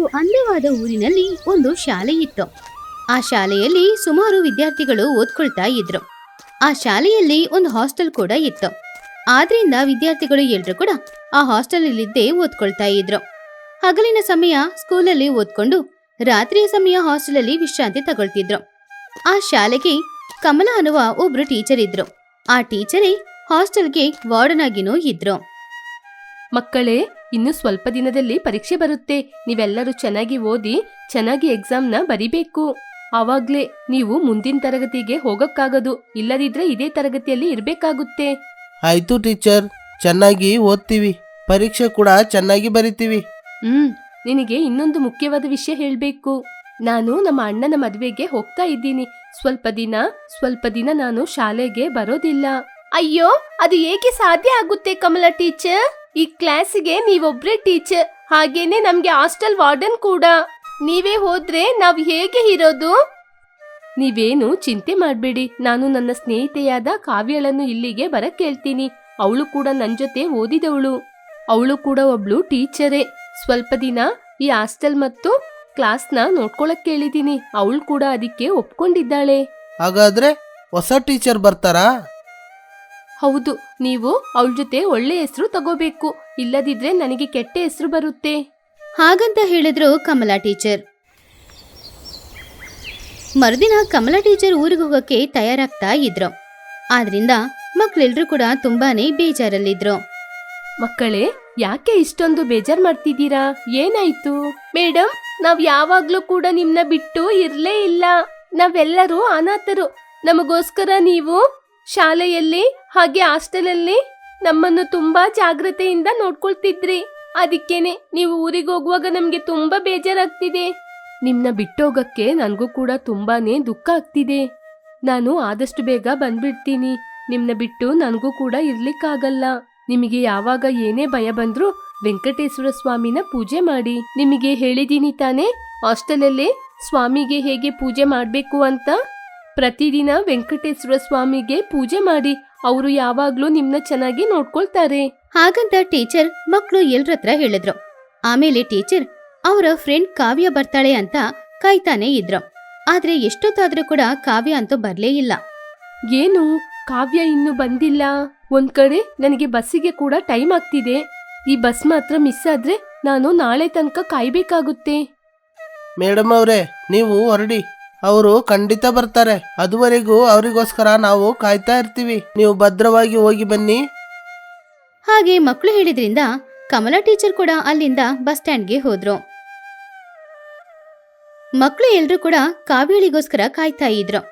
ಒಂದು ಅಂದವಾದ ಊರಿನಲ್ಲಿ ಒಂದು ಶಾಲೆ ಇತ್ತು. ಆ ಶಾಲೆಯಲ್ಲಿ ಸುಮಾರು ವಿದ್ಯಾರ್ಥಿಗಳು ಓದ್ಕೊಳ್ತಾ ಇದ್ರು. ಆ ಶಾಲೆಯಲ್ಲಿ ಒಂದು ಹಾಸ್ಟೆಲ್ ಕೂಡ ಇತ್ತು. ಆದ್ರಿಂದ ವಿದ್ಯಾರ್ಥಿಗಳು ಎಲ್ರು ಕೂಡ ಆ ಹಾಸ್ಟೆಲಲ್ಲಿದ್ದೇ ಓದ್ಕೊಳ್ತಾ ಇದ್ರು. ಹಗಲಿನ ಸಮಯ ಸ್ಕೂಲಲ್ಲಿ ಓದ್ಕೊಂಡು ರಾತ್ರಿಯ ಸಮಯ ಹಾಸ್ಟೆಲಲ್ಲಿ ವಿಶ್ರಾಂತಿ ತಗೊಳ್ತಿದ್ರು. ಆ ಶಾಲೆಗೆ ಕಮಲ ಅನ್ನುವ ಒಬ್ರು ಟೀಚರ್ ಇದ್ರು. ಆ ಟೀಚರೇ ಹಾಸ್ಟೆಲ್ಗೆ ವಾರ್ಡನ್ ಆಗಿನೂ ಇದ್ರು. ಮಕ್ಕಳೇ ಇನ್ನು ಸ್ವಲ್ಪ ದಿನದಲ್ಲಿ ಪರೀಕ್ಷೆ ಬರುತ್ತೆ. ನೀವೆಲ್ಲರೂ ಚೆನ್ನಾಗಿ ಓದಿ ಚೆನ್ನಾಗಿ ಎಕ್ಸಾಮ್ನ ಬರಿಬೇಕು. ಆವಾಗ್ಲೇ ನೀವು ಮುಂದಿನ ತರಗತಿಗೆ ಹೋಗಕ್ಕಾಗದು ಇಲ್ಲದಿದ್ರೆ ಇದೇ ತರಗತಿಯಲ್ಲಿ ಇರಬೇಕಾಗುತ್ತೆ. ಆಯ್ತು ಟೀಚರ್ ಚೆನ್ನಾಗಿ ಓದ್ತೀವಿ. ಪರೀಕ್ಷೆ ಕೂಡ ಚೆನ್ನಾಗಿ ಬರಿತೀವಿ. ಹ್ಮ್ ನಿನಗೆ ಇನ್ನೊಂದು ಮುಖ್ಯವಾದ ವಿಷಯ ಹೇಳಬೇಕು. ನಾನು ನಮ್ಮ ಅಣ್ಣನ ಮದುವೆಗೆ ಹೋಗ್ತಾ ಇದ್ದೀನಿ. ಸ್ವಲ್ಪ ದಿನ ಸ್ವಲ್ಪ ದಿನ ನಾನು ಶಾಲೆಗೆ ಬರೋದಿಲ್ಲ. ಅಯ್ಯೋ ಅದು ಏಕೆ ಸಾಧ್ಯ ಆಗುತ್ತೆ ಕಮಲ ಟೀಚರ್? ಈ ಕ್ಲಾಸಿಗೆ ನೀವೊಬ್ರೇ ಟೀಚರ್, ಹಾಗೇನೆ ನಮ್ಗೆ ಹಾಸ್ಟೆಲ್ ವಾರ್ಡನ್ ಕೂಡ. ನೀವೇ ಹೋದ್ರೆ ನಾವ್ ಹೇಗೆ ಇರೋದು? ನೀವೇನು ಚಿಂತೆ ಮಾಡಬೇಡಿ. ನಾನು ನನ್ನ ಸ್ನೇಹಿತೆಯಾದ ಕಾವ್ಯಳನ್ನು ಇಲ್ಲಿಗೆ ಬರಕ್ ಕೇಳ್ತೀನಿ ಅವಳು ಕೂಡ ನನ್ ಜೊತೆ ಓದಿದವಳು. ಅವಳು ಕೂಡ ಒಬ್ಳು ಟೀಚರೇ. ಸ್ವಲ್ಪ ದಿನ ಈ ಹಾಸ್ಟೆಲ್ ಮತ್ತು ಕ್ಲಾಸ್ನ ನೋಡ್ಕೊಳಕ್ ಕೇಳಿದೀನಿ ಅವಳು ಕೂಡ ಅದಕ್ಕೆ ಒಪ್ಕೊಂಡಿದ್ದಾಳೆ. ಹಾಗಾದ್ರೆ ಹೊಸ ಟೀಚರ್ ಬರ್ತಾರಾ? ಹೌದು ನೀವು ಅವಳ ಜೊತೆ ಒಳ್ಳೆ ಹೆಸರು ತಗೋಬೇಕು. ಇಲ್ಲದಿದ್ರೆ ನನಗೆ ಕೆಟ್ಟ ಹೆಸರು ಬರುತ್ತೆ. ಹಾಗಂತ ಹೇಳಿದ್ರು ಕಮಲಾ ಟೀಚರ್. ಮರುದಿನ ಕಮಲಾ ಟೀಚರ್ ಊರಿಗೆ ಹೋಗಕ್ಕೆ ತಯಾರಾಗ್ತಾ ಇದ್ರು. ಆದ್ರಿಂದ ಮಕ್ಕಳೆಲ್ಲರೂ ಕೂಡ ತುಂಬಾನೇ ಬೇಜಾರಲ್ಲಿದ್ರು. ಮಕ್ಕಳೇ ಯಾಕೆ ಇಷ್ಟೊಂದು ಬೇಜಾರ್ ಮಾಡ್ತಿದ್ದೀರಾ? ಏನಾಯ್ತು? ಮೇಡಮ್ ನಾವ್ ಯಾವಾಗ್ಲೂ ಕೂಡ ನಿಮ್ನ ಬಿಟ್ಟು ಇರ್ಲೇ ಇಲ್ಲ. ನಾವೆಲ್ಲರೂ ಅನಾಥರು. ನಮಗೋಸ್ಕರ ನೀವು ಶಾಲೆಯಲ್ಲಿ ಹಾಗೆ ಹಾಸ್ಟೆಲಲ್ಲಿ ನಮ್ಮನ್ನು ತುಂಬಾ ಜಾಗ್ರತೆಯಿಂದ ನೋಡ್ಕೊಳ್ತಿದ್ರಿ. ಅದಕ್ಕೇನೆ ನೀವು ಊರಿಗೆ ಹೋಗುವಾಗ ನಮ್ಗೆ ತುಂಬಾ ಬೇಜಾರಾಗ್ತಿದೆ. ನಿಮ್ನ ಬಿಟ್ಟೋಗಕ್ಕೆ ನನಗೂ ಕೂಡ ತುಂಬಾನೇ ದುಃಖ ಆಗ್ತಿದೆ. ನಾನು ಆದಷ್ಟು ಬೇಗ ಬಂದ್ಬಿಡ್ತೀನಿ. ನಿಮ್ನ ಬಿಟ್ಟು ನನಗೂ ಕೂಡ ಇರ್ಲಿಕ್ಕಾಗಲ್ಲ. ನಿಮಗೆ ಯಾವಾಗ ಏನೇ ಭಯ ಬಂದ್ರು ವೆಂಕಟೇಶ್ವರ ಸ್ವಾಮಿನ ಪೂಜೆ ಮಾಡಿ. ನಿಮಗೆ ಹೇಳಿದೀನಿ ತಾನೇ, ಹಾಸ್ಟೆಲಲ್ಲಿ ಸ್ವಾಮಿಗೆ ಹೇಗೆ ಪೂಜೆ ಮಾಡಬೇಕು ಅಂತ? ಪ್ರತಿದಿನ ವೆಂಕಟೇಶ್ವರ ಸ್ವಾಮಿಗೆ ಪೂಜೆ ಮಾಡಿ ಅವರು ಯಾವಾಗ್ಲೂ ನಿಮ್ನ ಚೆನ್ನಾಗಿ ನೋಡ್ಕೊಳ್ತಾರೆ. ಹಾಗಂತ ಟೀಚರ್ ಮಕ್ಕಳು ಎಲ್ರತ್ರ ಹೇಳಿದ್ರು. ಆಮೇಲೆ ಟೀಚರ್ ಅವರ ಫ್ರೆಂಡ್ ಕಾವ್ಯ ಬರ್ತಾಳೆ ಅಂತ ಕಾಯ್ತಾನೆ ಇದ್ರು. ಆದ್ರೆ ಎಷ್ಟೊತ್ತಾದ್ರೂ ಕೂಡ ಕಾವ್ಯ ಅಂತೂ ಬರ್ಲೇ ಇಲ್ಲ. ಏನು? ಕಾವ್ಯ ಇನ್ನು ಬಂದಿಲ್ಲ. ಒಂದ್ ಕಡೆ ನನಗೆ ಬಸ್ಸಿಗೆ ಕೂಡ ಟೈಮ್ ಆಗ್ತಿದೆ. ಈ ಬಸ್ ಮಾತ್ರ ಮಿಸ್ ಆದ್ರೆ ನಾನು ನಾಳೆ ತನಕ ಕಾಯ್ಬೇಕಾಗುತ್ತೆ. ಮೇಡಮ್ ಅವರೇ ನೀವು ಹೊರಡಿ. ಅವರು ಖಂಡಿತ ಬರ್ತಾರೆ. ಅದುವರೆಗೂ ಅವರಿಗೋಸ್ಕರ ನಾವು ಕಾಯ್ತಾ ಇರ್ತೀವಿ. ನೀವು ಭದ್ರವಾಗಿ ಹೋಗಿ ಬನ್ನಿ. ಹಾಗೆ ಮಕ್ಕಳು ಹೇಳಿದ್ರಿಂದ ಕಮಲಾ ಟೀಚರ್ ಕೂಡ ಅಲ್ಲಿಂದ ಬಸ್ ಸ್ಟ್ಯಾಂಡ್ಗೆ ಹೋದ್ರು. ಮಕ್ಕಳು ಎಲ್ರೂ ಕೂಡ ಕಾವ್ಯಳಿಗೋಸ್ಕರ ಕಾಯ್ತಾ ಇದ್ರು.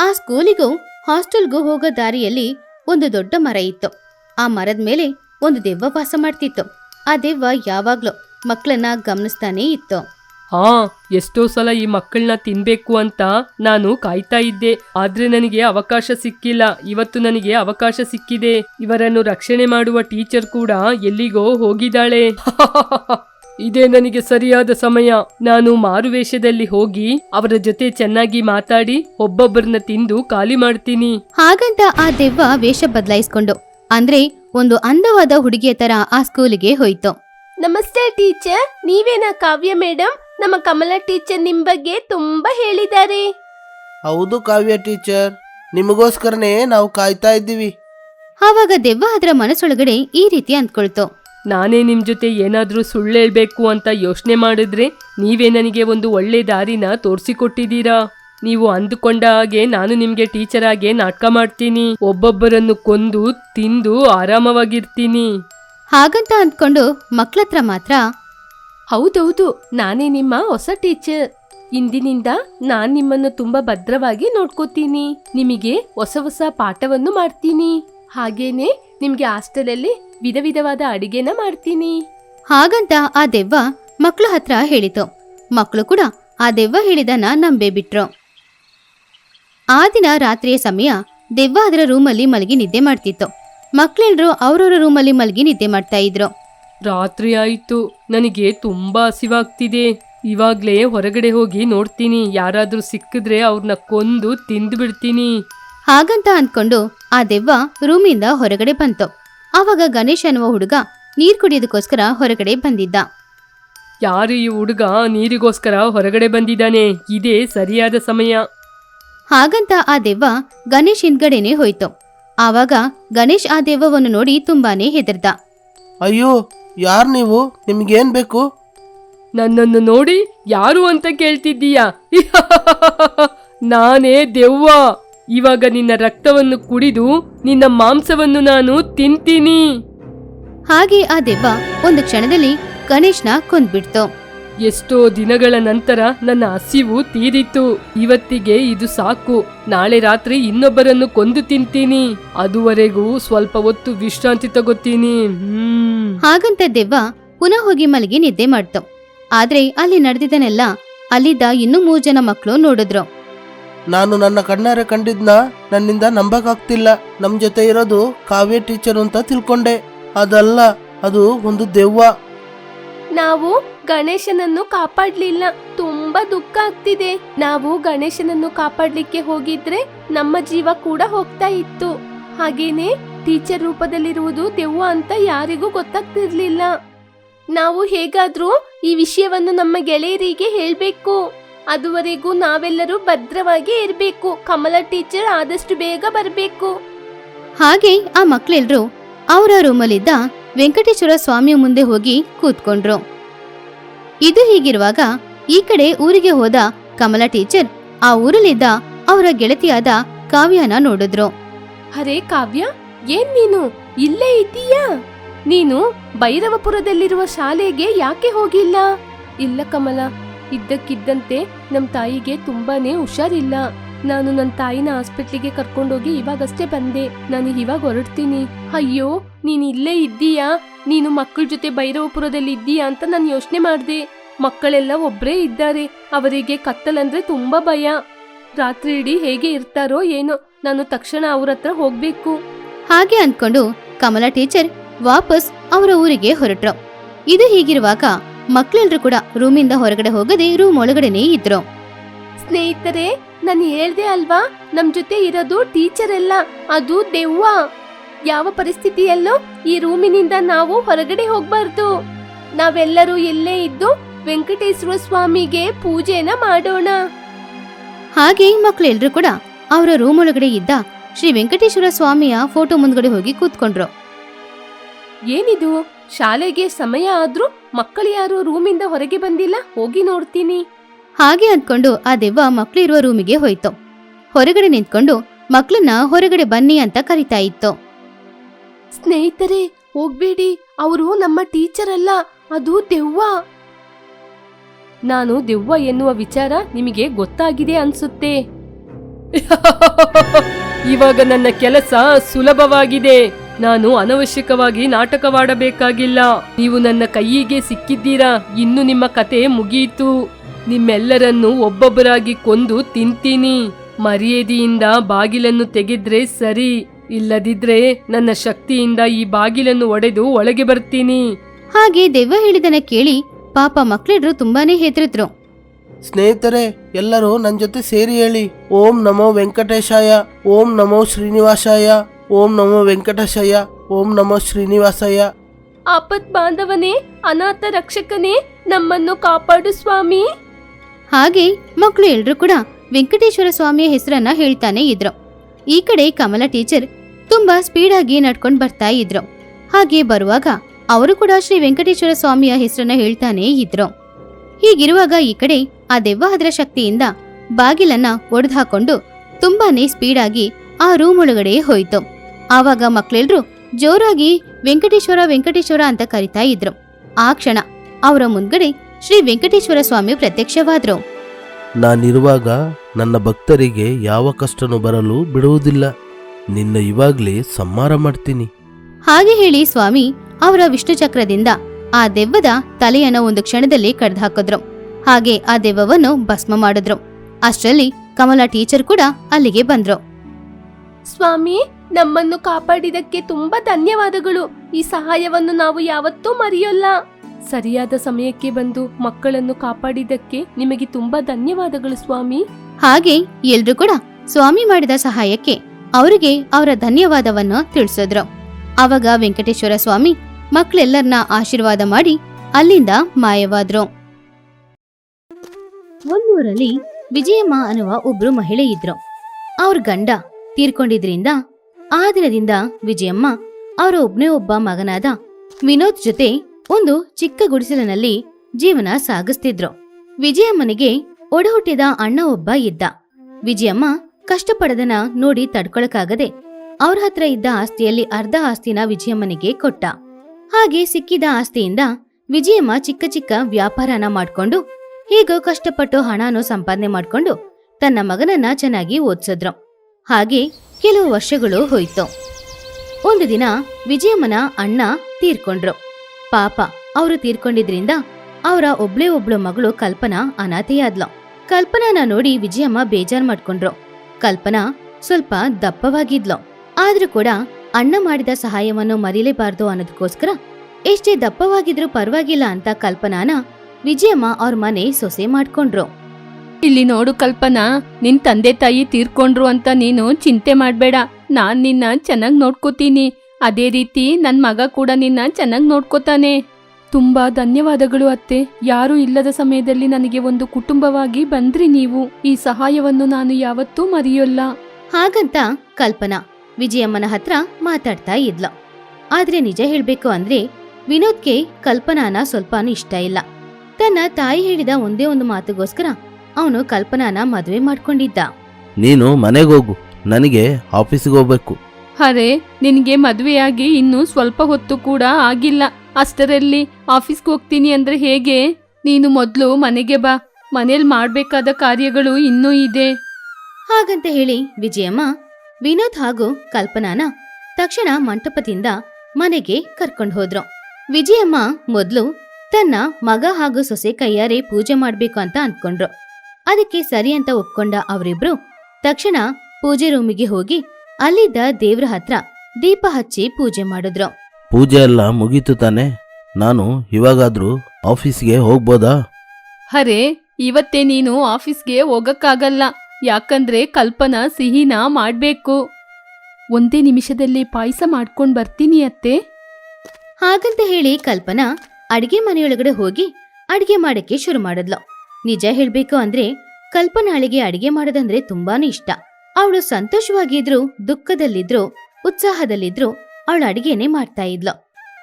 ಆ ಸ್ಕೂಲಿಗೂ ಹಾಸ್ಟೆಲ್ಗೂ ಹೋಗೋ ದಾರಿಯಲ್ಲಿ ಒಂದು ದೊಡ್ಡ ಮರ ಇತ್ತು. ಆ ಮರದ ಮೇಲೆ ಒಂದು ದೆವ್ವ ವಾಸ ಮಾಡ್ತಿತ್ತು. ಆ ದೆವ್ವ ಯಾವಾಗ್ಲೂ ಮಕ್ಕಳನ್ನ ಗಮನಿಸ್ತಾನೇ ಇತ್ತು. ಹಾ ಎಷ್ಟೋ ಸಲ ಈ ಮಕ್ಕಳನ್ನ ತಿನ್ಬೇಕು ಅಂತ ನಾನು ಕಾಯ್ತಾ ಇದ್ದೆ. ಆದ್ರೆ ನನಗೆ ಅವಕಾಶ ಸಿಕ್ಕಿಲ್ಲ. ಇವತ್ತು ನನಗೆ ಅವಕಾಶ ಸಿಕ್ಕಿದೆ. ಇವರನ್ನು ರಕ್ಷಣೆ ಮಾಡುವ ಟೀಚರ್ ಕೂಡ ಎಲ್ಲಿಗೋ ಹೋಗಿದ್ದಾಳೆ. ಇದೇ ನನಗೆ ಸರಿಯಾದ ಸಮಯ. ನಾನು ಮಾರುವೇಷದಲ್ಲಿ ಹೋಗಿ ಅವರ ಜೊತೆ ಚೆನ್ನಾಗಿ ಮಾತಾಡಿ ಒಬ್ಬೊಬ್ಬರನ್ನ ತಿಂದು ಖಾಲಿ ಮಾಡ್ತೀನಿ. ಹಾಗಂತ ಆ ದೆವ್ವ ವೇಷ ಬದಲಾಯಿಸ್ಕೊಂಡು ಅಂದ್ರೆ ಒಂದು ಅಂದವಾದ ಹುಡುಗಿಯ ತರ ಆ ಸ್ಕೂಲಿಗೆ ಹೋಯ್ತು. ನಮಸ್ತೆ ಟೀಚರ್ ನೀವೇನಾ ಕಾವ್ಯ ಮೇಡಮ್ ನಮ್ಮ ಕಮಲ ಟೀಚರ್ ನಿಮ್ ಬಗ್ಗೆ ತುಂಬಾ ಹೇಳಿದ್ದಾರೆ. ಹೌದು ಕಾವ್ಯ ಟೀಚರ್ ನಿಮಗೋಸ್ಕರನೇ ನಾವು ಕಾಯ್ತಾ ಇದ್ದೀವಿ. ಆವಾಗ ದೆವ್ವ ಅದರ ಮನಸ್ಸೊಳಗಡೆ ಈ ರೀತಿ ಅಂದ್ಕೊಳ್ತು. ನಾನೇ ನಿಮ್ ಜೊತೆ ಏನಾದ್ರೂ ಸುಳ್ಳು ಹೇಳ್ಬೇಕು ಅಂತ ಯೋಚನೆ ಮಾಡಿದ್ರೆ ನೀವೇ ನನಗೆ ಒಂದು ಒಳ್ಳೆ ದಾರಿನ ತೋರಿಸಿಕೊಟ್ಟಿದ್ದೀರಾ? ನೀವು ಅಂದುಕೊಂಡ ಹಾಗೆ ನಾನು ನಿಮ್ಗೆ ಟೀಚರ್ ಆಗಿ ನಾಟಕ ಮಾಡ್ತೀನಿ. ಒಬ್ಬೊಬ್ಬರನ್ನು ಕೊಂದು ತಿಂದು ಆರಾಮವಾಗಿರ್ತೀನಿ. ಹಾಗಂತ ಅಂದ್ಕೊಂಡು ಮಕ್ಳತ್ರ ಮಾತ್ರ ಹೌದೌದು, ನಾನೇ ನಿಮ್ಮ ಹೊಸ ಟೀಚರ್. ಇಂದಿನಿಂದ ನಾನ್ ನಿಮ್ಮನ್ನು ತುಂಬಾ ಭದ್ರವಾಗಿ ನೋಡ್ಕೋತೀನಿ. ನಿಮಗೆ ಹೊಸ ಹೊಸ ಪಾಠವನ್ನು ಮಾಡ್ತೀನಿ. ಹಾಗೇನೆ ನಿಮ್ಗೆ ಹಾಸ್ಟೆಲಲ್ಲಿ ವಿಧ ವಿಧವಾದ ಅಡಿಗೆನ ಮಾಡ್ತೀನಿ. ಹಾಗಂತ ಆ ದೆವ್ವ ಮಕ್ಳ ಹತ್ರ ಹೇಳಿತು. ಮಕ್ಕಳು ಕೂಡ ಆ ದೆವ್ವ ಹೇಳಿದನ ನಂಬೇ ಬಿಟ್ರು. ಆ ದಿನ ರಾತ್ರಿಯ ಸಮಯ ದೆವ್ವ ಅದರ ರೂಮಲ್ಲಿ ಮಲಗಿ ನಿದ್ದೆ ಮಾಡ್ತಿತ್ತು. ಮಕ್ಕಳೆಲ್ಲರೂ ಅವರವರ ರೂಮಲ್ಲಿ ಮಲಗಿ ನಿದ್ದೆ ಮಾಡ್ತಾ ಇದ್ರು. ರಾತ್ರಿ ಆಯಿತು ನನಗೆ ತುಂಬ ಹಸಿವಾಗ್ತಿದೆ. ಇವಾಗ್ಲೇ ಹೊರಗಡೆ ಹೋಗಿ ನೋಡ್ತೀನಿ. ಯಾರಾದ್ರೂ ಸಿಕ್ಕಿದ್ರೆ ಅವ್ರನ್ನ ಕೊಂದು ತಿಂದು ಬಿಡ್ತೀನಿ. ಹಾಗಂತ ಅಂದ್ಕೊಂಡು ಆ ದೆವ್ವ ರೂಮಿಂದ ಹೊರಗಡೆ ಬಂತು. ಆವಾಗ ಗಣೇಶ್ ಅನ್ನುವ ಹುಡುಗ ನೀರು ಕುಡಿಯೋದಕ್ಕೋಸ್ಕರ ಹೊರಗಡೆ ಬಂದಿದ್ದ. ಯಾರು ಈ ಹುಡುಗ ನೀರಿಗೋಸ್ಕರ ಹೊರಗಡೆ ಬಂದಿದ್ದಾನೆ? ಇದೇ ಸರಿಯಾದ ಸಮಯ. ಹಾಗಂತ ಆ ದೆವ್ವ ಗಣೇಶ್ ಹಿಂದ್ಗಡೆನೆ ಹೋಯ್ತು. ಆವಾಗ ಗಣೇಶ್ ಆ ದೆವ್ವವನ್ನು ನೋಡಿ ತುಂಬಾನೇ ಹೆದರ್ದ. ಅಯ್ಯೋ ಯಾರು ನೀವು? ನಿಮ್ಗೇನ್ ಬೇಕು? ನನ್ನನ್ನು ನೋಡಿ ಯಾರು ಅಂತ ಕೇಳ್ತಿದ್ದೀಯಾ? ನಾನೇ ದೆವ್ವ. ಇವಾಗ ನಿನ್ನ ರಕ್ತವನ್ನು ಕುಡಿದು ನಿನ್ನ ಮಾಂಸವನ್ನು ನಾನು ತಿಂತೀನಿ. ಹಾಗೆ ಆ ದೆವ್ವ ಒಂದು ಕ್ಷಣದಲ್ಲಿ ಗಣೇಶ್ನ ಕೊಂದ್ಬಿಡ್ತು. ಎಷ್ಟೋ ದಿನಗಳ ನಂತರ ನನ್ನ ಹಸಿವು ತೀರಿತು. ಇವತ್ತಿಗೆ ಇದು ಸಾಕು. ನಾಳೆ ರಾತ್ರಿ ಇನ್ನೊಬ್ಬರನ್ನು ಕೊಂದು ತಿಂತೀನಿ. ಅದುವರೆಗೂ ಸ್ವಲ್ಪ ಹೊತ್ತು ವಿಶ್ರಾಂತಿ ತಗೋತೀನಿ. ಹ್ಮ್. ಹಾಗಂತ ದೆವ್ವ ಪುನಃ ಹೋಗಿ ಮಲಗಿ ನಿದ್ದೆ ಮಾಡ್ತು. ಆದ್ರೆ ಅಲ್ಲಿ ನಡೆದಿದ್ದನೆಲ್ಲ ಅಲ್ಲಿದ್ದ ಇನ್ನೂ ಮೂರ್ ಜನ ಮಕ್ಕಳು ನೋಡಿದ್ರು. ನಾನು ನನ್ನ ಕಣ್ಣಾರೆ ಕಂಡಿದ್ನ ನನ್ನಿಂದ ನಂಬಕ್ಕಾಗ್ತಿಲ್ಲ ನಮ್ ಜೊತೆ ಇರೋದು ಕಾವ್ಯ ಟೀಚರ್ ಅಂತ ತಿಳ್ಕೊಂಡೆ. ಅದಲ್ಲ ಅದು ಒಂದು ದೆವ್ವ. ನಾವು ಗಣೇಶನನ್ನು ಕಾಪಾಡ್ಲಿಲ್ಲ. ತುಂಬಾ ದುಃಖ ಆಗ್ತಿದೆ. ನಾವು ಗಣೇಶನನ್ನು ಕಾಪಾಡ್ಲಿಕ್ಕೆ ಹೋಗಿದ್ರೆ ನಮ್ಮ ಜೀವ ಕೂಡ ಹೋಗ್ತಾ ಇತ್ತು. ಹಾಗೇನೆ ಟೀಚರ್ ರೂಪದಲ್ಲಿರುವುದು ದೆವ್ವ ಅಂತ ಯಾರಿಗೂ ಗೊತ್ತಾಗ್ತಿರ್ಲಿಲ್ಲ. ನಾವು ಹೇಗಾದ್ರೂ ಈ ವಿಷಯವನ್ನು ನಮ್ಮ ಗೆಳೆಯರಿಗೆ ಹೇಳ್ಬೇಕು. ಅದುವರೆಗೂ ನಾವೆಲ್ಲರೂ ಭದ್ರವಾಗಿ ಇರ್ಬೇಕು. ಕಮಲ ಟೀಚರ್ ಆದಷ್ಟು ಬೇಗ ಬರಬೇಕು. ಹಾಗೆ ಆ ಮಕ್ಕಳೆಲ್ಲರೂ ಅವರ ರೂಮಲ್ಲಿದ್ದ ವೆಂಕಟೇಶ್ವರ ಸ್ವಾಮಿಯ ಮುಂದೆ ಹೋಗಿ ಕೂತ್ಕೊಂಡ್ರು. ಇದು ಹೀಗಿರುವಾಗ ಈ ಕಡೆ ಊರಿಗೆ ಹೋದ ಕಮಲ ಟೀಚರ್ ಆ ಊರಲ್ಲಿದ್ದ ಅವರ ಗೆಳತಿಯಾದ ಕಾವ್ಯನ ನೋಡಿದ್ರು. ಅರೇ ಕಾವ್ಯ, ಏನ್ ನೀನು? ಇಲ್ಲೇ ಇದ್ದೀಯಾ? ನೀನು ಭೈರವಪುರದಲ್ಲಿರುವ ಶಾಲೆಗೆ ಯಾಕೆ ಹೋಗಿಲ್ಲ? ಇಲ್ಲ ಕಮಲ, ಇದ್ದಕ್ಕಿದ್ದಂತೆ ನಮ್ ತಾಯಿಗೆ ತುಂಬಾನೇ ಹುಷಾರಿಲ್ಲ. ನಾನು ನನ್ನ ತಾಯಿನ ಹಾಸ್ಪಿಟ್ಲಿಗೆ ಕರ್ಕೊಂಡೋಗಿ ಇವಾಗಷ್ಟೇ ಬಂದೆ. ನಾನು ಇವಾಗ ಹೊರಡ್ತೀನಿ. ಅಯ್ಯೋ ನೀನ್ ಇಲ್ಲೇ ಇದ್ದೀಯಾ? ನೀನು ಮಕ್ಕಳ ಜೊತೆ ಭೈರವಪುರದಲ್ಲಿ ಇದ್ದೀಯಾ ಅಂತ ನಾನು ಯೋಚನೆ ಮಾಡಿದೆ. ಮಕ್ಕಳೆಲ್ಲ ಒಬ್ರೇ ಇದ್ದಾರೆ. ಅವರಿಗೆ ಕತ್ತಲಂದ್ರೆ ತುಂಬಾ ಭಯ. ರಾತ್ರಿ ಇಡೀ ಹೇಗೆ ಇರ್ತಾರೋ ಏನೋ ನಾನು ತಕ್ಷಣ ಅವ್ರ ಹತ್ರ ಹೋಗ್ಬೇಕು. ಹಾಗೆ ಅಂದ್ಕೊಂಡು ಕಮಲ ಟೀಚರ್ ವಾಪಸ್ ಅವರ ಊರಿಗೆ ಹೊರಟ್ರು. ಇದು ಹೀಗಿರುವಾಗ ಮಕ್ಕಳೆಲ್ಲರೂ ಕೂಡ ರೂಮಿಂದ ಹೊರಗಡೆ ಹೋಗದೆ ರೂಮ್ ಒಳಗಡೆನೇ ಇದ್ರು. ಸ್ನೇಹಿತರೆ ನಾನು ಹೇಳ್ದೆ ಅಲ್ವಾ ನಮ್ ಜೊತೆ ಇರೋದು ಟೀಚರ್ ಎಲ್ಲ ಅದು ದೆವ್ವ. ಯಾವ ಪರಿಸ್ಥಿತಿಯಲ್ಲೂ ಈ ರೂಮಿನಿಂದ ನಾವು ಹೊರಗಡೆ ಹೋಗ್ಬಾರ್ದು. ನಾವೆಲ್ಲರೂ ಇಲ್ಲೇ ಇದ್ದು ವೆಂಕಟೇಶ್ವರ ಸ್ವಾಮಿಗೆ ಪೂಜೆನ ಮಾಡೋಣ. ಹಾಗೆ ಮಕ್ಕಳೆಲ್ಲರೂ ಕೂಡ ಅವರ ರೂಮ್ ಒಳಗಡೆ ಇದ್ದ ಶ್ರೀ ವೆಂಕಟೇಶ್ವರ ಸ್ವಾಮಿಯ ಫೋಟೋ ಮುಂದ್ಗಡೆ ಹೋಗಿ ಕೂತ್ಕೊಂಡ್ರು. ಏನಿದು? ಶಾಲೆಗೆ ಸಮಯ ಆದ್ರೂ ಮಕ್ಕಳು ಯಾರು ರೂಮಿಂದ ಹೊರಗೆ ಬಂದಿಲ್ಲ? ಹೋಗಿ ನೋಡ್ತೀನಿ. ಹಾಗೆ ಅಂದ್ಕೊಂಡು ಆ ದೆವ್ವ ಮಕ್ಳು ಇರುವ ರೂಮಿಗೆ ಹೋಯ್ತು. ಹೊರಗಡೆ ನಿಂತ್ಕೊಂಡು ಮಕ್ಕಳನ್ನ ಹೊರಗಡೆ ಬನ್ನಿ ಅಂತ ಕರಿತಾ ಇತ್ತು. ಸ್ನೇಹಿತರೆ, ಹೋಗ್ಬೇಡಿ. ಅವರು ನಮ್ಮ ಟೀಚರ್ ಅಲ್ಲ ಅದು ದೆವ್ವ. ನಾನು ದೆವ್ವ ಎನ್ನುವ ವಿಚಾರ ನಿಮಗೆ ಗೊತ್ತಾಗಿದೆ ಅನ್ಸುತ್ತೆ. ಇವಾಗ ನನ್ನ ಕೆಲಸ ಸುಲಭವಾಗಿದೆ. ನಾನು ಅನವಶ್ಯಕವಾಗಿ ನಾಟಕವಾಡಬೇಕಾಗಿಲ್ಲ ನೀವು ನನ್ನ ಕೈಯಿಗೆ ಸಿಕ್ಕಿದ್ದೀರಾ. ಇನ್ನು ನಿಮ್ಮ ಕತೆ ಮುಗಿಯಿತು ನಿಮ್ಮೆಲ್ಲರನ್ನು ಒಬ್ಬೊಬ್ಬರಾಗಿ ಕೊಂದು ತಿಂತೀನಿ. ಮರ್ಯಾದೆಯಿಂದ ಬಾಗಿಲನ್ನು ತೆಗೆದ್ರೆ ಸರಿ. ಇಲ್ಲದಿದ್ರೆ ನನ್ನ ಶಕ್ತಿಯಿಂದ ಈ ಬಾಗಿಲನ್ನು ಒಡೆದು ಒಳಗೆ ಬರ್ತೀನಿ. ಹಾಗೆ ದೆವ್ವ ಹೇಳಿದನ ಕೇಳಿ ಪಾಪ ಮಕ್ಳಿಡ್ರು ತುಂಬಾನೇ ಹೆದರಿದ್ರು. ಸ್ನೇಹಿತರೆ ಎಲ್ಲರೂ ನನ್ನ ಜೊತೆ ಸೇರಿ ಹೇಳಿ. ಓಂ ನಮೋ ವೆಂಕಟೇಶಾಯ ಓಂ ನಮೋ ಶ್ರೀನಿವಾಸಾಯ ಓಂ ನಮೋ ವೆಂಕಟೇಶಯ್ಯ ಓಂ ನಮೋ ಶ್ರೀನಿವಾಸಯ್ಯ ಆಪತ್ ಬಾಂಧವನೇ ಅನಾಥ ರಕ್ಷಕನೇ ನಮ್ಮನ್ನು ಕಾಪಾಡು ಸ್ವಾಮಿ. ಹಾಗೆ ಮಕ್ಕಳು ಎಲ್ರು ಕೂಡ ವೆಂಕಟೇಶ್ವರ ಸ್ವಾಮಿಯ ಹೆಸರನ್ನ ಹೇಳ್ತಾನೆ ಇದ್ರು. ಈ ಕಡೆ ಕಮಲ ಟೀಚರ್ ತುಂಬಾ ಸ್ಪೀಡ್ ಆಗಿ ನಡ್ಕೊಂಡು ಬರ್ತಾ ಇದ್ರು. ಹಾಗೆ ಬರುವಾಗ ಅವರು ಕೂಡ ಶ್ರೀ ವೆಂಕಟೇಶ್ವರ ಸ್ವಾಮಿಯ ಹೆಸರನ್ನ ಹೇಳ್ತಾನೆ ಇದ್ರು. ಹೀಗಿರುವಾಗ ಈ ಕಡೆ ಆ ದೆವ್ವ ಅದರ ಶಕ್ತಿಯಿಂದ ಬಾಗಿಲನ್ನ ಒಡೆದು ಹಾಕೊಂಡು ತುಂಬಾನೇ ಆಗಿ ಆ ರೂಮ್ ಒಳಗಡೆ ಹೋಯ್ತು. ಆವಾಗ ಮಕ್ಕಳೆಲ್ಲರೂ ಜೋರಾಗಿ ವೆಂಕಟೇಶ್ವರ ವೆಂಕಟೇಶ್ವರ ಅಂತ ಕರಿತಾ ಇದ್ರು. ಆ ಕ್ಷಣ ಅವರ ಮುಂದ್ಗಡೆ ಶ್ರೀ ವೆಂಕಟೇಶ್ವರ ಸ್ವಾಮಿ ಪ್ರತ್ಯಕ್ಷವಾದರು. ನಾನಿರುವಾಗ ನನ್ನ ಭಕ್ತರಿಗೆ ಯಾವ ಕಷ್ಟನೂ ಬರಲು ಬಿಡುವುದಿಲ್ಲ. ನಿನ್ನ ಇವಾಗ್ಲೇ ಸಂಹಾರ ಮಾಡ್ತೀನಿ. ಹಾಗೆ ಹೇಳಿ ಸ್ವಾಮಿ ಅವರ ವಿಷ್ಣು ಚಕ್ರದಿಂದ ಆ ದೆವ್ವದ ತಲೆಯನ್ನ ಒಂದು ಕ್ಷಣದಲ್ಲಿ ಕಡ್ದು ಹಾಕಿದ್ರು. ಹಾಗೆ ಆ ದೆವ್ವವನ್ನು ಭಸ್ಮ ಮಾಡಿದ್ರು. ಅಷ್ಟರಲ್ಲಿ ಕಮಲಾ ಟೀಚರ್ ಕೂಡ ಅಲ್ಲಿಗೆ ಬಂದ್ರು. ಸ್ವಾಮಿ ನಮ್ಮನ್ನು ಕಾಪಾಡಿದಕ್ಕೆ ತುಂಬಾ ಧನ್ಯವಾದಗಳು. ಈ ಸಹಾಯವನ್ನು ನಾವು ಯಾವತ್ತೂ ಮರೆಯೋಲ್ಲ. ಸರಿಯಾದ ಸಮಯಕ್ಕೆ ಬಂದು ಮಕ್ಕಳನ್ನು ಕಾಪಾಡಿದ್ದಕ್ಕೆ ನಿಮಗೆ ತುಂಬಾ ಧನ್ಯವಾದಗಳು, ಸ್ವಾಮಿ. ಹಾಗೆ ಎಲ್ರು ಕೂಡ ಸ್ವಾಮಿ ಮಾಡಿದ ಸಹಾಯಕ್ಕೆ ಅವರಿಗೆ ಅವರ ಧನ್ಯವಾದವನ್ನು ತಿಳಿಸಿದ್ರು. ಅವಾಗ ವೆಂಕಟೇಶ್ವರ ಸ್ವಾಮಿ ಮಕ್ಕಳೆಲ್ಲರನ್ನ ಆಶೀರ್ವಾದ ಮಾಡಿ ಅಲ್ಲಿಂದ ಮಾಯವಾದ್ರು. ಒಂದೂರಲ್ಲಿ ವಿಜಯಮ್ಮ ಅನ್ನುವ ಒಬ್ರು ಮಹಿಳೆ ಇದ್ರು. ಅವ್ರ ಗಂಡ ತೀರ್ಕೊಂಡಿದ್ರಿಂದ ಆ ದಿನದಿಂದ ವಿಜಯಮ್ಮ ಅವರ ಒಬ್ನೇ ಒಬ್ಬ ಮಗನಾದ ವಿನೋದ್ ಜೊತೆ ಒಂದು ಚಿಕ್ಕ ಗುಡಿಸಲಿನಲ್ಲಿ ಜೀವನ ಸಾಗಿಸ್ತಿದ್ರು. ವಿಜಯಮ್ಮನಿಗೆ ಒಡಹುಟ್ಟಿದ ಅಣ್ಣ ಒಬ್ಬ ಇದ್ದ. ವಿಜಯಮ್ಮ ಕಷ್ಟಪಡದನ ನೋಡಿ ತಡ್ಕೊಳಕಾಗದೆ ಅವ್ರ ಹತ್ರ ಇದ್ದ ಆಸ್ತಿಯಲ್ಲಿ ಅರ್ಧ ಆಸ್ತಿನ ವಿಜಯಮ್ಮನಿಗೆ ಕೊಟ್ಟ. ಹಾಗೆ ಸಿಕ್ಕಿದ ಆಸ್ತಿಯಿಂದ ವಿಜಯಮ್ಮ ಚಿಕ್ಕ ಚಿಕ್ಕ ವ್ಯಾಪಾರನ ಮಾಡ್ಕೊಂಡು, ಹೀಗೋ ಕಷ್ಟಪಟ್ಟು ಹಣನೂ ಸಂಪಾದನೆ ಮಾಡ್ಕೊಂಡು ತನ್ನ ಮಗನನ್ನ ಚೆನ್ನಾಗಿ ಓದ್ಸದ್ರು. ಹಾಗೆ ಕೆಲವು ವರ್ಷಗಳು ಹೋಯ್ತು. ಒಂದು ದಿನ ವಿಜಯಮ್ಮನ ಅಣ್ಣ ತೀರ್ಕೊಂಡ್ರು. ಪಾಪ, ಅವರು ತೀರ್ಕೊಂಡಿದ್ರಿಂದ ಅವರ ಒಬ್ಳೇ ಒಬ್ಳು ಮಗಳು ಕಲ್ಪನಾ ಅನಾಥೆಯಾದ್ಲು. ಕಲ್ಪನಾನ ನೋಡಿ ವಿಜಯಮ್ಮ ಬೇಜಾರ್ ಮಾಡ್ಕೊಂಡ್ರು. ಕಲ್ಪನಾ ಸ್ವಲ್ಪ ದಪ್ಪವಾಗಿದ್ಲು. ಆದ್ರೂ ಕೂಡ ಅಣ್ಣ ಮಾಡಿದ ಸಹಾಯವನ್ನು ಮರೀಲೇಬಾರ್ದು ಅನ್ನೋದಕ್ಕೋಸ್ಕರ ಎಷ್ಟೇ ದಪ್ಪವಾಗಿದ್ರೂ ಪರವಾಗಿಲ್ಲ ಅಂತ ಕಲ್ಪನಾನ ವಿಜಯಮ್ಮ ಅವ್ರ ಮನೆ ಸೊಸೆ ಮಾಡ್ಕೊಂಡ್ರು. ಇಲ್ಲಿ ನೋಡು ಕಲ್ಪನಾ, ನಿನ್ ತಂದೆ ತಾಯಿ ತೀರ್ಕೊಂಡ್ರು ಅಂತ ನೀನು ಚಿಂತೆ ಮಾಡ್ಬೇಡ. ನಾನ್ ನಿನ್ನ ಚೆನ್ನಾಗ್ ನೋಡ್ಕೋತೀನಿ. ಅದೇ ರೀತಿ ನನ್ ಮಗ ಕೂಡ ನಿನ್ನ ಚೆನ್ನಾಗ್ ನೋಡ್ಕೋತಾನೆ. ತುಂಬಾ ಧನ್ಯವಾದಗಳು ಅತ್ತೆ. ಯಾರು ಇಲ್ಲದ ಸಮಯದಲ್ಲಿ ನನಗೆ ಒಂದು ಕುಟುಂಬವಾಗಿ ಬಂದ್ರಿ ನೀವು. ಈ ಸಹಾಯವನ್ನು ನಾನು ಯಾವತ್ತೂ ಮರೆಯೋಲ್ಲ. ಹಾಗಂತ ಕಲ್ಪನಾ ವಿಜಯಮ್ಮನ ಹತ್ರ ಮಾತಾಡ್ತಾ ಇದ್ಲ. ಆದ್ರೆ ನಿಜ ಹೇಳ್ಬೇಕು ಅಂದ್ರೆ ವಿನೋದ್ಗೆ ಕಲ್ಪನಾನ ಸ್ವಲ್ಪನೂ ಇಷ್ಟ ಇಲ್ಲ. ತನ್ನ ತಾಯಿ ಹೇಳಿದ ಒಂದೇ ಒಂದು ಮಾತುಗೋಸ್ಕರ ಅವನು ಕಲ್ಪನಾನ ಮದುವೆ ಮಾಡ್ಕೊಂಡಿದ್ದ. ನೀನು ಮನೆಗೋಗು ನನಗೆ ಆಫೀಸಿಗೆ ಹೋಗ್ಬೇಕು. ಅರೆ, ನಿನಗೆ ಮದುವೆಯಾಗಿ ಇನ್ನೂ ಸ್ವಲ್ಪ ಹೊತ್ತು ಕೂಡ ಆಗಿಲ್ಲ. ಅಷ್ಟರಲ್ಲಿ, ಆಫೀಸ್ಗೆ ಹೋಗ್ತೀನಿ ಅಂದ್ರೆ ಹೇಗೆ? ನೀನು ಮೊದಲು ಮನೆಗೆ ಬಾ. ಮನೇಲಿ ಮಾಡ್ಬೇಕಾದ ಕಾರ್ಯಗಳು ಇನ್ನೂ ಇದೆ. ಹಾಗಂತ ಹೇಳಿ ವಿಜಯಮ್ಮ, ವಿನೋದ್ ಹಾಗೂ ಕಲ್ಪನಾನ ತಕ್ಷಣ ಮಂಟಪದಿಂದ ಮನೆಗೆ ಕರ್ಕೊಂಡು ಹೋದ್ರು. ವಿಜಯಮ್ಮ ಮೊದ್ಲು ತನ್ನ ಮಗ ಹಾಗೂ ಸೊಸೆ ಕೈಯಾರೆ ಪೂಜೆ ಮಾಡ್ಬೇಕು ಅಂತ ಅನ್ಕೊಂಡ್ರು. ಅದಕ್ಕೆ ಸರಿ ಅಂತ ಒಪ್ಕೊಂಡ ಅವರಿಬ್ರು ತಕ್ಷಣ ಪೂಜೆ ರೂಮಿಗೆ ಹೋಗಿ ಅಲ್ಲಿದ್ದ ದೇವ್ರ ಹತ್ರ ದೀಪ ಹಚ್ಚಿ ಪೂಜೆ ಮಾಡಿದ್ರು. ಪೂಜೆ ಎಲ್ಲ ಮುಗೀತು ತಾನೆ? ನಾನು ಇವಾಗಾದ್ರೂ ಆಫೀಸ್ಗೆ ಹೋಗ್ಬೋದಾ? ಅರೆ ಇವತ್ತೇ ನೀನು ಆಫೀಸ್ಗೆ ಹೋಗಕ್ಕಾಗಲ್ಲ. ಯಾಕಂದ್ರೆ ಕಲ್ಪನಾ ಸಿಹಿನ ಮಾಡ್ಬೇಕು. ಒಂದೇ ನಿಮಿಷದಲ್ಲಿ ಪಾಯಸ ಮಾಡ್ಕೊಂಡ್ ಬರ್ತೀನಿ ಅತ್ತೆ. ಹಾಗಂತ ಹೇಳಿ ಕಲ್ಪನಾ ಅಡಿಗೆ ಮನೆಯೊಳಗಡೆ ಹೋಗಿ ಅಡಿಗೆ ಮಾಡಕ್ಕೆ ಶುರು ಮಾಡಿದ್ಲು. ನಿಜ ಹೇಳ್ಬೇಕು ಅಂದ್ರೆ ಕಲ್ಪನಾಳಿಗೆ ಅಡಿಗೆ ಮಾಡೋದಂದ್ರೆ ತುಂಬಾನೇ ಇಷ್ಟ. ಅವಳು ಸಂತೋಷವಾಗಿದ್ರು ದುಃಖದಲ್ಲಿದ್ರು ಉತ್ಸಾಹದಲ್ಲಿದ್ರು ಅವಳು ಅಡಿಗೆನೆ ಮಾಡ್ತಾ ಇದ್ಲು.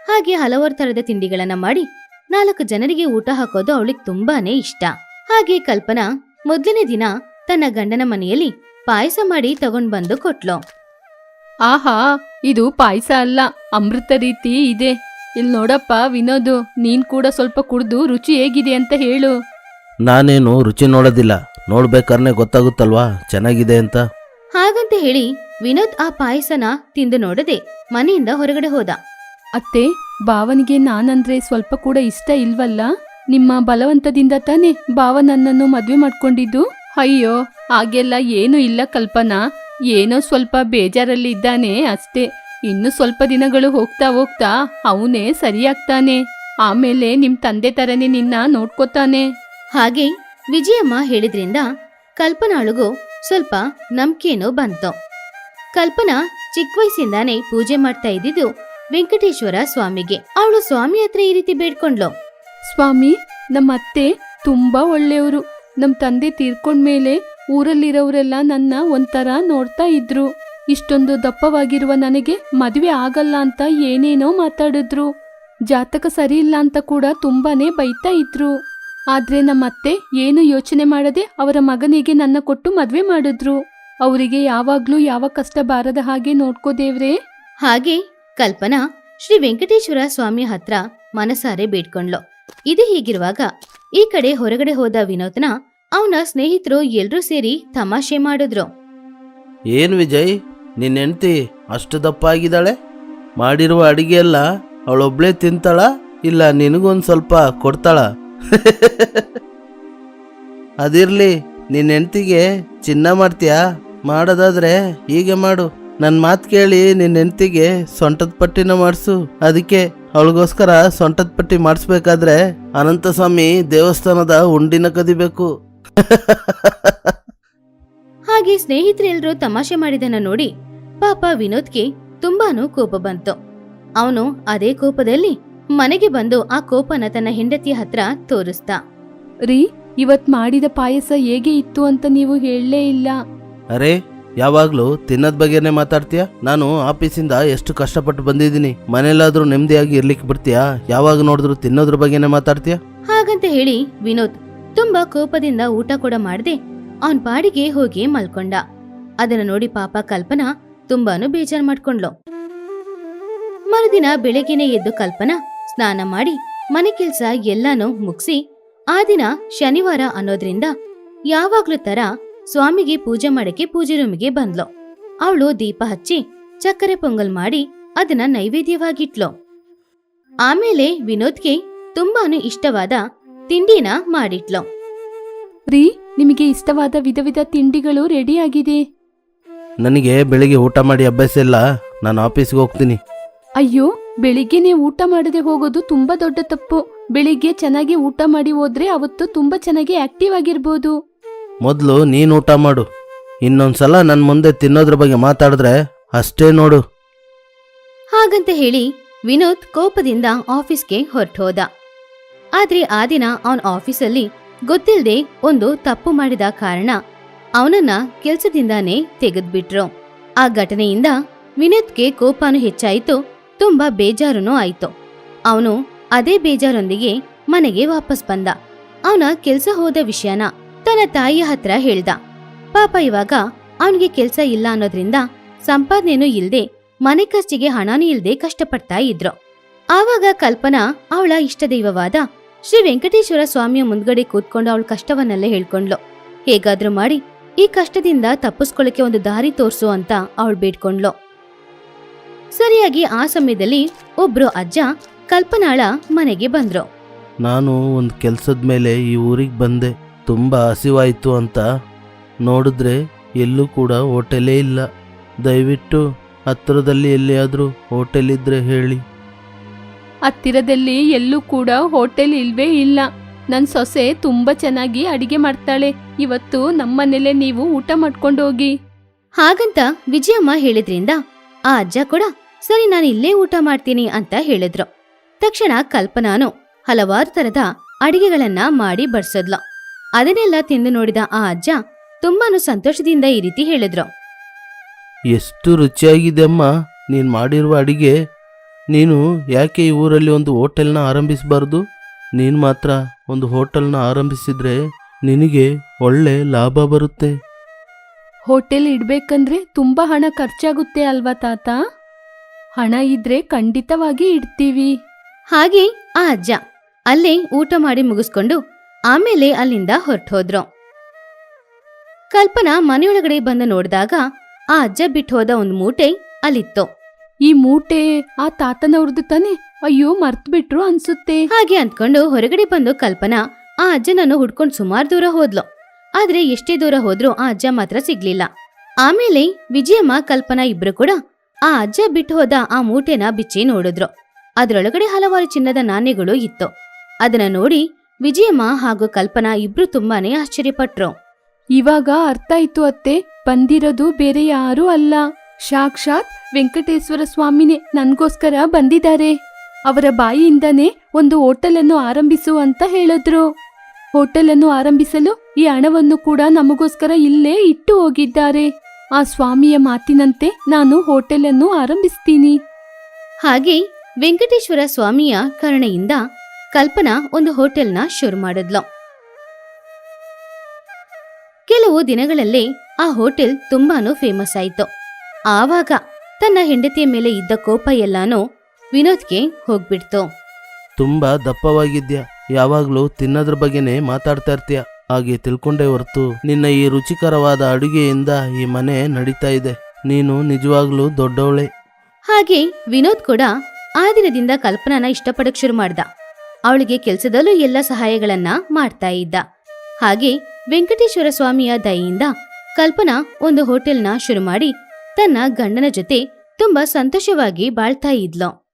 ಹಾಗೆ ಹಲವಾರು ತರದ ತಿಂಡಿಗಳನ್ನ ಮಾಡಿ ನಾಲ್ಕು ಜನರಿಗೆ ಊಟ ಹಾಕೋದು ಅವಳಿಗೆ ತುಂಬಾನೇ ಇಷ್ಟ. ಹಾಗೆ ಕಲ್ಪನಾ ಮೊದಲನೇ ದಿನ ತನ್ನ ಗಂಡನ ಮನೆಯಲ್ಲಿ ಪಾಯಸ ಮಾಡಿ ತಗೊಂಡ್ ಬಂದು ಕೊಟ್ಲು. ಆಹಾ ಇದು ಪಾಯಸ ಅಲ್ಲ ಅಮೃತ ರೀತಿ ಇದೆ. ಇಲ್ಲಿ ನೋಡಪ್ಪ ವಿನೋದು ನೀನ್ ಕೂಡ ಸ್ವಲ್ಪ ಕುಡ್ದು ರುಚಿ ಹೇಗಿದೆ ಅಂತ ಹೇಳು. ನಾನೇನು ರುಚಿ ನೋಡೋದಿಲ್ಲ. ನೋಡ್ಬೇಕಾರ್ನೆ ಗೊತ್ತಾಗುತ್ತಲ್ವಾ? ಚೆನ್ನಾಗಿದೆ ಅಂತ. ಹಾಗಂತ ಹೇಳಿ ವಿನೋದ್ ಆ ಪಾಯಸನ ತಿಂದು ನೋಡದೆ ಮನೆಯಿಂದ ಹೊರಗಡೆ ಹೋದ. ಅತ್ತೆ ಭಾವನಿಗೆ ನಾನಂದ್ರೆ ಸ್ವಲ್ಪ ಕೂಡ ಇಷ್ಟ ಇಲ್ವಲ್ಲ? ನಿಮ್ಮ ಬಲವಂತದಿಂದ ತಾನೇ ಭಾವ ನನ್ನನ್ನು ಮದ್ವೆ ಮಾಡ್ಕೊಂಡಿದ್ದು? ಅಯ್ಯೋ ಹಾಗೆಲ್ಲ ಏನು ಇಲ್ಲ ಕಲ್ಪನಾ. ಏನೋ ಸ್ವಲ್ಪ ಬೇಜಾರಲ್ಲಿ ಇದ್ದಾನೆ ಅಷ್ಟೇ. ಇನ್ನು ಸ್ವಲ್ಪ ದಿನಗಳು ಹೋಗ್ತಾ ಹೋಗ್ತಾ ಅವನೇ ಸರಿಯಾಗ್ತಾನೆ. ಆಮೇಲೆ ನಿಮ್ ತಂದೆ ತರನೇ ನಿನ್ನ ನೋಡ್ಕೋತಾನೆ. ಹಾಗೆ ವಿಜಯಮ್ಮ ಹೇಳಿದ್ರಿಂದ ಕಲ್ಪನಾಳಿಗೂ ಸ್ವಲ್ಪ ನಂಬಿಕೆನೋ ಬಂತು. ಕಲ್ಪನಾ ಚಿಕ್ಕ ವಯಸ್ಸಿಂದಾನೇ ಪೂಜೆ ಮಾಡ್ತಾ ಇದ್ದಿದ್ದು ವೆಂಕಟೇಶ್ವರ ಸ್ವಾಮಿಗೆ. ಅವಳು ಸ್ವಾಮಿ ಹತ್ರ ಈ ರೀತಿ ಬೇಡ್ಕೊಂಡ್ಲು ಸ್ವಾಮಿ, ನಮ್ಮ ಅತ್ತೆ ತುಂಬಾ ಒಳ್ಳೆಯವರು. ನಮ್ ತಂದೆ ತೀರ್ಕೊಂಡ್ಮೇಲೆ ಊರಲ್ಲಿರೋರೆಲ್ಲ ನನ್ನ ಒಂಥರ ನೋಡ್ತಾ ಇದ್ರು. ಇಷ್ಟೊಂದು ದಪ್ಪವಾಗಿರುವ ನನಗೆ ಮದುವೆ ಆಗಲ್ಲ ಅಂತ ಏನೇನೋ ಮಾತಾಡಿದ್ರು. ಜಾತಕ ಸರಿ ಇಲ್ಲ ಅಂತ ಕೂಡ ತುಂಬಾನೇ ಬೈತಾ ಇದ್ರು. ಆದ್ರೆ ನಮ್ಮ ಅತ್ತೆ ಏನು ಯೋಚನೆ ಮಾಡದೆ ಅವರ ಮಗನಿಗೆ ನನ್ನ ಕೊಟ್ಟು ಮದ್ವೆ ಮಾಡಿದ್ರು. ಅವರಿಗೆ ಯಾವಾಗ್ಲೂ ಯಾವ ಕಷ್ಟ ಬಾರದ ಹಾಗೆ ನೋಡ್ಕೋದೇವ್ರೆ ಹಾಗೆ ಕಲ್ಪನಾ ಶ್ರೀ ವೆಂಕಟೇಶ್ವರ ಸ್ವಾಮಿ ಹತ್ರ ಮನಸಾರೆ ಬೇಡ್ಕೊಂಡ್ಲು. ಇದು ಹೀಗಿರುವಾಗ ಈ ಕಡೆ ಹೊರಗಡೆ ಹೋದ ವಿನೋದ್ನ ಅವನ ಸ್ನೇಹಿತರು ಎಲ್ರೂ ಸೇರಿ ತಮಾಷೆ ಮಾಡಿದ್ರು. ಏನು ವಿಜಯ್ ನಿನ್ನ ಹೆಂಡ್ತಿ ಅಷ್ಟು ದಪ್ಪ ಆಗಿದ್ದಾಳೆ ಮಾಡಿರುವ ಅಡಿಗೆ ಎಲ್ಲ ಅವಳೊಬ್ಳೆ ತಿಂತಾಳ? ಇಲ್ಲ ನಿನಗೊಂದು ಸ್ವಲ್ಪ ಕೊಡ್ತಾಳ? ಅದಿರ್ಲಿ ನಿನ್ನ ಹೆಂಡ್ತಿಗೆ ಚಿನ್ನ ಮಾಡ್ತೀಯಾ? ಮಾಡೋದಾದ್ರೆ ಹೀಗೆ ಮಾಡು. ನನ್ನ ಮಾತು ಕೇಳಿ ನಿನ್ನ ಹೆಂಡ್ತಿಗೆ ಸೊಂಟದ ಪಟ್ಟಿನ ಮಾಡಿಸು. ಅದಕ್ಕೆ ಅವಳಿಗೋಸ್ಕರ ಸೊಂಟದ ಪಟ್ಟಿ ಮಾಡಿಸ್ಬೇಕಾದ್ರೆ ಅನಂತಸ್ವಾಮಿ ದೇವಸ್ಥಾನದ ಉಂಡಿನ ಕದಿಬೇಕು. ಹಾಗೆ ಸ್ನೇಹಿತರೆಲ್ಲರೂ ತಮಾಷೆ ಮಾಡಿದನ್ನ ನೋಡಿ ಪಾಪ ವಿನೋದ್ಗೆ ತುಂಬಾನು ಕೋಪ ಬಂತು. ಅವನು ಅದೇ ಕೋಪದಲ್ಲಿ ಮನೆಗೆ ಬಂದು ಆ ಕೋಪನ ತನ್ನ ಹೆಂಡತಿಯ ಹತ್ರ ತೋರಿಸ್ತ ರೀ ಇವತ್ ಮಾಡಿದ ಪಾಯಸ ಹೇಗೆ ಇತ್ತು ಅಂತ ನೀವು ಹೇಳಲೇ ಇಲ್ಲ. ಅರೆ ಯಾವಾಗ್ಲೂ ತಿನ್ನೋದ್ ಬಗ್ಗೆನೇ ಮಾತಾಡ್ತೀಯ? ನಾನು ಆಫೀಸಿಂದ ಎಷ್ಟು ಕಷ್ಟಪಟ್ಟು ಬಂದಿದ್ದೀನಿ. ಮನೇಲಾದ್ರೂ ನೆಮ್ಮದಿಯಾಗಿ ಇರ್ಲಿಕ್ಕೆ ಬಿಡ್ತೀಯಾ? ಯಾವಾಗ ನೋಡಿದ್ರು ತಿನ್ನೋದ್ರ ಬಗ್ಗೆನೇ ಮಾತಾಡ್ತೀಯ? ಹಾಗಂತ ಹೇಳಿ ವಿನೋದ್ ತುಂಬಾ ಕೋಪದಿಂದ ಊಟ ಕೂಡ ಮಾಡದೆ ಅವನ್ ಪಾಡಿಗೆ ಹೋಗಿ ಮಲ್ಕೊಂಡ. ಅದನ್ನ ನೋಡಿ ಪಾಪ ಕಲ್ಪನಾ ತುಂಬಾನು ಬೇಜಾರ್ ಮಾಡ್ಕೊಂಡ್ಲು. ಮರುದಿನ ಬೆಳಗ್ಗೆನೆ ಎದ್ದು ಕಲ್ಪನಾ ಸ್ನಾನ ಮಾಡಿ ಮನೆ ಕೆಲ್ಸ ಎಲ್ಲಾನು ಮುಗಿಸಿ ಆ ದಿನ ಶನಿವಾರ ಅನ್ನೋದ್ರಿಂದ ಯಾವಾಗ್ಲೂ ತರ ಸ್ವಾಮಿಗೆ ಪೂಜೆ ಮಾಡಕ್ಕೆ ಪೂಜೆ ರೂಮಿಗೆ ಬಂದ್ಲು. ಅವಳು ದೀಪ ಹಚ್ಚಿ ಚಕ್ಕರೆ ಪೊಂಗಲ್ ಮಾಡಿ ಅದನ್ನ ನೈವೇದ್ಯವಾಗಿಟ್ಲು. ಆಮೇಲೆ ವಿನೋದ್ಗೆ ತುಂಬಾನು ಇಷ್ಟವಾದ ತಿಂಡಿನ ಮಾಡಿಟ್ಲು. ರೀ ನಿಮಗೆ ಇಷ್ಟವಾದ ವಿಧ ವಿಧ ತಿಂಡಿಗಳು ರೆಡಿ ಆಗಿದೆ. ನನಗೆ ಬೆಳಿಗ್ಗೆ ಊಟ ಮಾಡಿ ಅಭ್ಯಾಸ ಇಲ್ಲ. ನಾನು ಆಫೀಸ್ಗೆ ಹೋಗ್ತೀನಿ. ಅಯ್ಯೋ ಬೆಳಿಗ್ಗೆನೆ ಊಟ ಮಾಡದೆ ಹೋಗೋದು ತುಂಬಾ ದೊಡ್ಡ ತಪ್ಪು. ಬೆಳಿಗ್ಗೆ ಚೆನ್ನಾಗಿ ಊಟ ಮಾಡಿ ಹೋದ್ರೆ ಅವತ್ತು ತುಂಬಾ ಚೆನ್ನಾಗಿ ಆಕ್ಟಿವ್ ಆಗಿರ್ಬೋದು. ಮೊದಲು ನೀನು ಊಟ ಮಾಡು. ಇನ್ನೊಂದ್ಸಲ ನನ್ನ ಮುಂದೆ ತಿನ್ನೋದ್ರ ಬಗ್ಗೆ ಮಾತಾಡಿದ್ರೆ ಅಷ್ಟೇ ನೋಡು. ಹಾಗಂತ ಹೇಳಿ ವಿನೋದ್ ಕೋಪದಿಂದ ಆಫೀಸ್ಗೆ ಹೊರಟೋದ ಆದ್ರೆ ಆ ದಿನ ಅವನ ಆಫೀಸಲ್ಲಿ ಗೊತ್ತಿಲ್ಲದೆ ಒಂದು ತಪ್ಪು ಮಾಡಿದ ಕಾರಣ ಅವನನ್ನ ಕೆಲಸದಿಂದಾನೇ ತೆಗೆದ್ಬಿಟ್ರು. ಆ ಘಟನೆಯಿಂದ ವಿನೋದ್ಗೆ ಕೋಪನೂ ಹೆಚ್ಚಾಯಿತು. ತುಂಬಾ ಬೇಜಾರುನೂ ಆಯ್ತು. ಅವನು ಅದೇ ಬೇಜಾರೊಂದಿಗೆ ಮನೆಗೆ ವಾಪಸ್ ಬಂದ. ಅವನ ಕೆಲ್ಸ ಹೋದ ವಿಷಯನ ತನ್ನ ತಾಯಿಯ ಹತ್ರ ಹೇಳ್ದ. ಪಾಪ ಇವಾಗ ಅವನಿಗೆ ಕೆಲ್ಸ ಇಲ್ಲ ಅನ್ನೋದ್ರಿಂದ ಸಂಪಾದನೆನೂ ಇಲ್ದೆ, ಮನೆ ಖರ್ಚಿಗೆ ಹಣನೂ ಇಲ್ದೆ ಕಷ್ಟಪಡ್ತಾ ಇದ್ರು. ಆವಾಗ ಕಲ್ಪನಾ ಅವಳ ಇಷ್ಟದೈವವಾದ ಶ್ರೀ ವೆಂಕಟೇಶ್ವರ ಸ್ವಾಮಿಯ ಮುಂದ್ಗಡೆ ಕೂತ್ಕೊಂಡು ಅವಳ ಕಷ್ಟವನ್ನೆಲ್ಲ ಹೇಳ್ಕೊಂಡ್ಲು. ಹೇಗಾದ್ರೂ ಮಾಡಿ ಈ ಕಷ್ಟದಿಂದ ತಪ್ಪಿಸ್ಕೊಳ್ಳಕ್ಕೆ ಒಂದು ದಾರಿ ತೋರ್ಸು ಅಂತ ಅವಳು ಬೇಡ್ಕೊಂಡ್ಲು. ಸರಿಯಾಗಿ ಆ ಸಮಯದಲ್ಲಿ ಒಬ್ರು ಅಜ್ಜ ಕಲ್ಪನಾಳ ಮನೆಗೆ ಬಂದ್ರು. ನಾನು ಒಂದು ಕೆಲಸದ ಮೇಲೆ ಈ ಊರಿಗೆ ಬಂದೆ. ತುಂಬ ಹಸಿವಾಯಿತು ಅಂತ ನೋಡಿದ್ರೆ ಎಲ್ಲೂ ಕೂಡ ಹೋಟೆಲೇ ಇಲ್ಲ. ದಯವಿಟ್ಟು ಹತ್ತಿರದಲ್ಲಿ ಎಲ್ಲಿಯಾದರೂ ಹೋಟೆಲ್ ಇದ್ರೆ ಹೇಳಿ. ಹತ್ತಿರದಲ್ಲಿ ಎಲ್ಲೂ ಕೂಡ ಹೋಟೆಲ್ ಇಲ್ವೇ ಇಲ್ಲ. ನನ್ನ ಸೊಸೆ ತುಂಬಾ ಚೆನ್ನಾಗಿ ಅಡಿಗೆ ಮಾಡ್ತಾಳೆ. ಇವತ್ತು ನಮ್ಮನೇಲೆ ನೀವು ಊಟ ಮಾಡ್ಕೊಂಡು ಹೋಗಿ ಹಾಗಂತ ವಿಜಯಮ್ಮ ಹೇಳಿದ್ರಿಂದ ಆ ಅಜ್ಜ ಕೂಡ, ಸರಿ, ನಾನು ಇಲ್ಲೇ ಊಟ ಮಾಡ್ತೀನಿ ಅಂತ ಹೇಳಿದ್ರು. ತಕ್ಷಣ ಕಲ್ಪನಾನು ಹಲವಾರು ತರದ ಅಡಿಗೆಗಳನ್ನ ಮಾಡಿ ಬಡ್ಸದ್ಲು. ಅದನ್ನೆಲ್ಲ ತಿಂದು ನೋಡಿದ ಆ ಅಜ್ಜ ತುಂಬಾನು ಸಂತೋಷದಿಂದ ಈ ರೀತಿ ಹೇಳಿದ್ರು. ಎಷ್ಟು ರುಚಿಯಾಗಿದೆ ಅಮ್ಮ ನೀನು ಮಾಡಿರುವ ಅಡಿಗೆ. ನೀನು ಯಾಕೆ ಈ ಊರಲ್ಲಿ ಒಂದು ಹೋಟೆಲ್ನ ಆರಂಭಿಸಬಾರ್ದು? ನೀನು ಮಾತ್ರ ಒಂದು ಹೋಟೆಲ್ನ ಆರಂಭಿಸಿದ್ರೆ ನಿನಗೆ ಒಳ್ಳೆ ಲಾಭ ಬರುತ್ತೆ. ಹೋಟೆಲ್ ಇಡ್ಬೇಕಂದ್ರೆ ತುಂಬಾ ಹಣ ಖರ್ಚಾಗುತ್ತೆ ಅಲ್ವಾ ತಾತ? ಹಣ ಇದ್ರೆ ಖಂಡಿತವಾಗಿ ಇಡ್ತೀವಿ. ಹಾಗೆ ಆ ಅಜ್ಜ ಅಲ್ಲೇ ಊಟ ಮಾಡಿ ಮುಗಿಸ್ಕೊಂಡು ಆಮೇಲೆ ಅಲ್ಲಿಂದ ಹೊರಟೋದ್ರು. ಕಲ್ಪನಾ ಮನೆಯೊಳಗಡೆ ಬಂದು ನೋಡಿದಾಗ ಆ ಅಜ್ಜ ಬಿಟ್ಟು ಹೋದ ಒಂದು ಮೂಟೆ ಅಲ್ಲಿತ್ತು. ಈ ಮೂಟೆ ಆ ತಾತನವ್ರದ್ದು ತಾನೆ? ಅಯ್ಯೋ ಮರ್ತ್ ಬಿಟ್ರು ಅನ್ಸುತ್ತೆ. ಹಾಗೆ ಅಂದ್ಕೊಂಡು ಹೊರಗಡೆ ಬಂದು ಕಲ್ಪನಾ ಆ ಅಜ್ಜನನ್ನು ಹುಡ್ಕೊಂಡು ಸುಮಾರು ದೂರ ಹೋದ್ಲು. ಆದ್ರೆ ಎಷ್ಟೇ ದೂರ ಹೋದ್ರೂ ಆ ಅಜ್ಜ ಮಾತ್ರ ಸಿಗ್ಲಿಲ್ಲ. ಆಮೇಲೆ ವಿಜಯಮ್ಮ, ಕಲ್ಪನಾ ಇಬ್ರು ಕೂಡ ಆ ಅಜ್ಜ ಬಿಟ್ಟು ಹೋದ ಆ ಮೂಟೆನ ಬಿಚ್ಚಿ ನೋಡಿದ್ರು. ಅದರೊಳಗಡೆ ಹಲವಾರು ಚಿನ್ನದ ನಾಣ್ಯಗಳು ಇತ್ತು. ಅದನ್ನ ನೋಡಿ ವಿಜಯಮ್ಮ ಹಾಗೂ ಕಲ್ಪನಾ ಇಬ್ರು ತುಂಬಾನೇ ಆಶ್ಚರ್ಯಪಟ್ರು. ಇವಾಗ ಅರ್ಥ ಆಯ್ತು ಅತ್ತೆ, ಬಂದಿರೋದು ಬೇರೆ ಯಾರೂ ಅಲ್ಲ. ಸಾಕ್ಷಾತ್ ವೆಂಕಟೇಶ್ವರ ಸ್ವಾಮಿನೇ ನನ್ಗೋಸ್ಕರ ಬಂದಿದ್ದಾರೆ. ಅವರ ಬಾಯಿಯಿಂದನೇ ಒಂದು ಹೋಟೆಲನ್ನು ಆರಂಭಿಸು ಅಂತ ಹೇಳಿದ್ರು. ಹೋಟೆಲನ್ನು ಆರಂಭಿಸಲು ಈ ಹಣವನ್ನು ಕೂಡ ನಮಗೋಸ್ಕರ ಇಲ್ಲೇ ಇಟ್ಟು ಹೋಗಿದ್ದಾರೆ. ಆ ಸ್ವಾಮಿಯ ಮಾತಿನಂತೆ ನಾನು ಹೋಟೆಲ್ ಅನ್ನು ಆರಂಭಿಸ್ತೀನಿ. ಹಾಗೆ ವೆಂಕಟೇಶ್ವರ ಸ್ವಾಮಿಯ ಕರುಣೆಯಿಂದ ಕಲ್ಪನಾ ಒಂದು ಹೋಟೆಲ್ನ ಶುರು ಮಾಡಿದ್ಲು. ಕೆಲವು ದಿನಗಳಲ್ಲೇ ಆ ಹೋಟೆಲ್ ತುಂಬಾನು ಫೇಮಸ್ ಆಯ್ತು. ಆವಾಗ ತನ್ನ ಹೆಂಡತಿಯ ಮೇಲೆ ಇದ್ದ ಕೋಪ ಎಲ್ಲಾನು ವಿನೋದ್ಗೆ ಹೋಗ್ಬಿಡ್ತು. ತುಂಬಾ ದಪ್ಪವಾಗಿದ್ಯಾ? ಯಾವಾಗ್ಲೂ ತಿನ್ನೋದ್ರ ಬಗ್ಗೆನೇ ಮಾತಾಡ್ತಾ ಇರ್ತೀಯ? ಹಾಗೆ ತಿಳ್ಕೊಂಡೇ ಹೊರತು, ನಿನ್ನ ಈ ರುಚಿಕರವಾದ ಅಡುಗೆಯಿಂದ ಈ ಮನೆ ನಡೀತಾ ಇದೆ. ನೀನು ನಿಜವಾಗ್ಲೂ ದೊಡ್ಡವಳೆ. ಹಾಗೆ ವಿನೋದ್ ಕೂಡ ಆ ದಿನದಿಂದ ಕಲ್ಪನಾನ ಇಷ್ಟಪಡಕ್ ಶುರು ಮಾಡ್ದ. ಅವಳಿಗೆ ಕೆಲಸದಲ್ಲೂ ಎಲ್ಲ ಸಹಾಯಗಳನ್ನ ಮಾಡ್ತಾ ಇದ್ದ. ಹಾಗೆ ವೆಂಕಟೇಶ್ವರ ಸ್ವಾಮಿಯ ದಯೆಯಿಂದ ಕಲ್ಪನಾ ಒಂದು ಹೋಟೆಲ್ನ ಶುರು ಮಾಡಿ ತನ್ನ ಗಂಡನ ಜೊತೆ ತುಂಬಾ ಸಂತೋಷವಾಗಿ ಬಾಳ್ತಾ ಇದ್ಲು.